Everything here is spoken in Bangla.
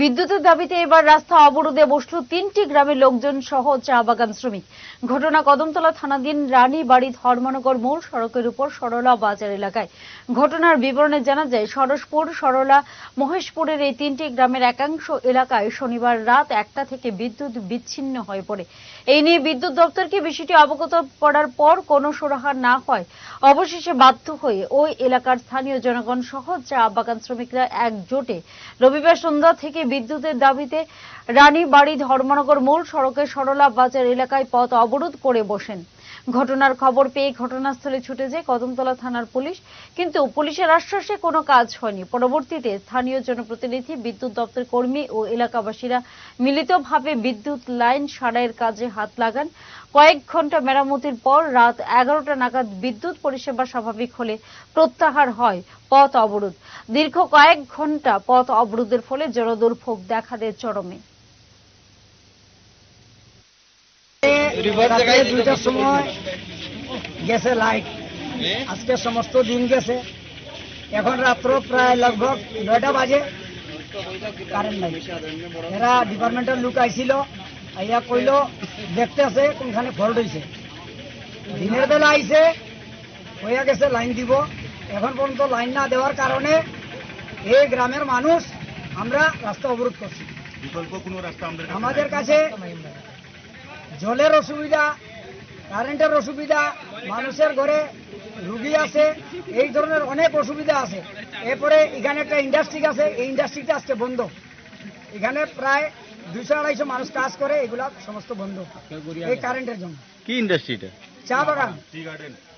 বিদ্যুতের দাবিতে এবার রাস্তা অবরোধে বসল তিনটি গ্রামের লোকজন সহ চা বাগান শ্রমিক। ঘটনা কদমতলা থানাধীন রানীবাড়ি ধর্মনগর মূল সড়কের উপর সরলা বাজার এলাকায়। ঘটনার বিবরণে জানা যায়, সরসপুর, সরলা, মহেশপুরের এই তিনটি গ্রামের একাংশ এলাকায় শনিবার রাত একটা থেকে বিদ্যুৎ বিচ্ছিন্ন হয়ে পড়ে। এই নিয়ে বিদ্যুৎ দপ্তরকে বিষয়টি অবগত করার পর কোনো সুরাহা না হয়, অবশেষে বাধ্য হয়ে ওই এলাকার স্থানীয় জনগণ সহ চা বাগান শ্রমিকরা একজোটে। রবিবার সন্ধ্যা থেকে বিদ্যুতের দাবিতে রানীবাড়ি ধর্মনগর মূল সড়কের সরলা বাজার এলাকায় পথ অবরোধ করে বসেন ঘটনার খবর পেয়ে ঘটনাস্থলে ছুটে যায় কদমতলা থানার পুলিশ। কিন্তু পুলিশের আশ্বাসে কোনো কাজ হয়নি। পরবর্তীতে স্থানীয় জনপ্রতিনিধি, বিদ্যুৎ দপ্তর কর্মী ও এলাকাবাসীরা মিলিতভাবে বিদ্যুৎ লাইন সারাইয়ের কাজে হাত লাগান। কয়েক ঘণ্টা মেরামতির পর রাত এগারোটা নাগাদ বিদ্যুৎ পরিষেবা স্বাভাবিক হলে প্রত্যাহার হয় পথ অবরোধ। দীর্ঘ কয়েক ঘণ্টা পথ অবরোধের ফলে জনদুর্ভোগ দেখা দেয় চরমে। দুইটার সময় গেছে লাইট আজকে সমস্ত দিন গেছে। এখন রাত্র প্রায় লগভগ নয়টা বাজে। কারেন্ট নাই। এরা ডিপার্টমেন্টের লোক আইছিল। আইয়া কইল দেখতে আছে কোনখানে ফল্ট হয়েছে দিনের বেলা আইছে হইয়া গেছে লাইন দিব। এখন পর্যন্ত লাইন না দেওয়ার কারণে এই গ্রামের মানুষ আমরা রাস্তা অবরোধ করছি। বিকল্প কোনো রাস্তা আমাদের কাছে আমাদের কাছে জলের অসুবিধা কারেন্টের অসুবিধা মানুষের ঘরে রুগী আছে এই ধরনের অনেক অসুবিধা আছে। এরপরে এখানে একটা ইন্ডাস্ট্রি আছে এই ইন্ডাস্ট্রিটা আজকে বন্ধ। এখানে প্রায় দুইশো আড়াইশো মানুষ কাজ করে এগুলা সমস্ত বন্ধ। এই কারেন্টের জন্য। কি ইন্ডাস্ট্রিটা চা বাগান। Tea garden.